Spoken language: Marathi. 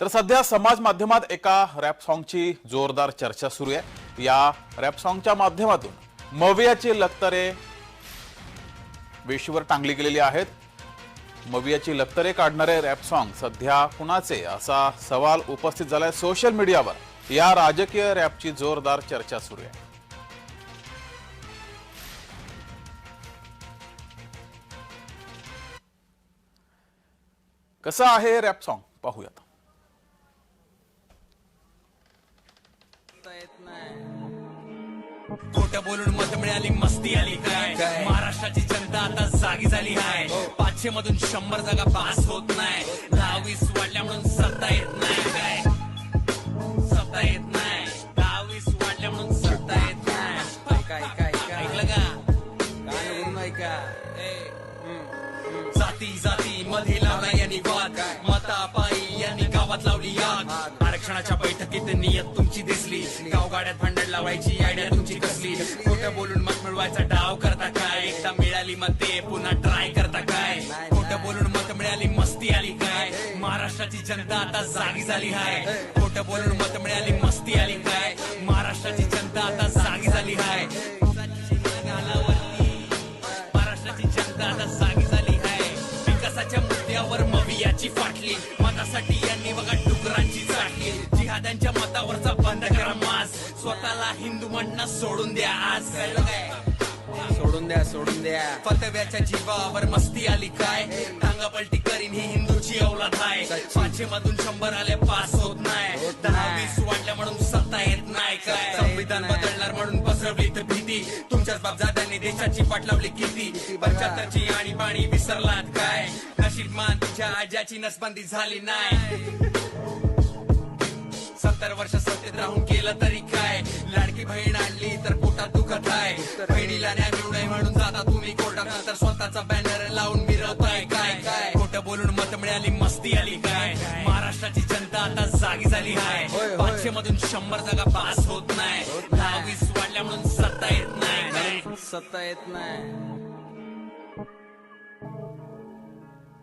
तर सध्या समाज माध्यमात एका रॅप सॉन्गची जोरदार चर्चा सुरू आहे. या रॅप सॉन्गच्या माध्यमातून मवियाची लक्तरे वेशीवर टांगली गेलेली आहेत. मवियाची लक्तरे काढणारे रॅप सॉन्ग सध्या कुणाचे असा सवाल उपस्थित झालाय सोशल मीडियावर या राजकीय रॅपची जोरदार चर्चा सुरू आहे. कसं आहे रॅप सॉन्ग पाहूयात. खोटं बोलून मत मिळाली मस्ती आली काय? महाराष्ट्राची जनता आता जागी झाली आहे. पाचशे मधून शंभर जागा पास होत नाही. दहावीस वाढल्या म्हणून सत्ता येत नाही काय? सत्ता येत नाही. दहावीस वाढल्या म्हणून सत्ता येत नाही. काय काय काय ऐकलं का? जाती जाती मध्ये लावला यांनी वाद. मतापायी यांनी गावात लावली आग. आरक्षणाच्या बैठकीत नियत तुमची दिसली. वाड्यात भांडण लावायची आयडिया तुमची कसली? खोटं बोलून मत मिळवायचा डाव करता काय? एकदा मिळाली मते पुन्हा ट्राय करता काय? खोटं बोलून मत मिळाली मस्ती आली काय? महाराष्ट्राची जनता आता जागी झाली हाय. खोटं बोलून मत मिळाली मस्ती आली काय? महाराष्ट्राची जनता आता जागी झाली हाय. महाराष्ट्राची जनता आता जागी झाली हाय. विकासाच्या मुद्द्यावर मवियाची फाटली. मतासाठी यांनी बघा डुकरांची चाटली. जिहाद्यांच्या मतावर स्वतःला हिंदू म्हणणं सोडून द्या आज. कळलं काय सोडून द्या सोडून द्या. फतव्याच्या जीवावर मस्ती आली काय? टांगा पलटी करीन ही हिंदूची अवलाद आहे पाचशे मधून शंभर आले पास होत नाही. दहा वीस वाढल्या म्हणून सत्ता येत नाही काय? संविधान बदलणार म्हणून पसरवली तर भीती. तुमच्याच बापजाद्यांनी देशाची पाठ लावली किती? पंच्याहत्तरची आणि पाणी विसरलात काय? नशीब मान तुझ्या आज्याची नसबंदी झाली नाही. सत्तर वर्ष सत्तेत राहून केलं तरी काय? लाडकी बहीण आणली तर पोटात दुखत आहे. बहिणीला न्याय मिळू नये म्हणून जाता तुम्ही कोर्टात तर स्वतःचा बॅनर लावून मिरवताय काय? काय खोटं बोलून मत मिळाली मस्ती आली काय? महाराष्ट्राची जनता आता जागी झाली आहे. पाचशे मधून शंभर जागा पास होत नाही. दहा वीस वाढल्या म्हणून सत्ता येत नाही. सत्ता येत नाही.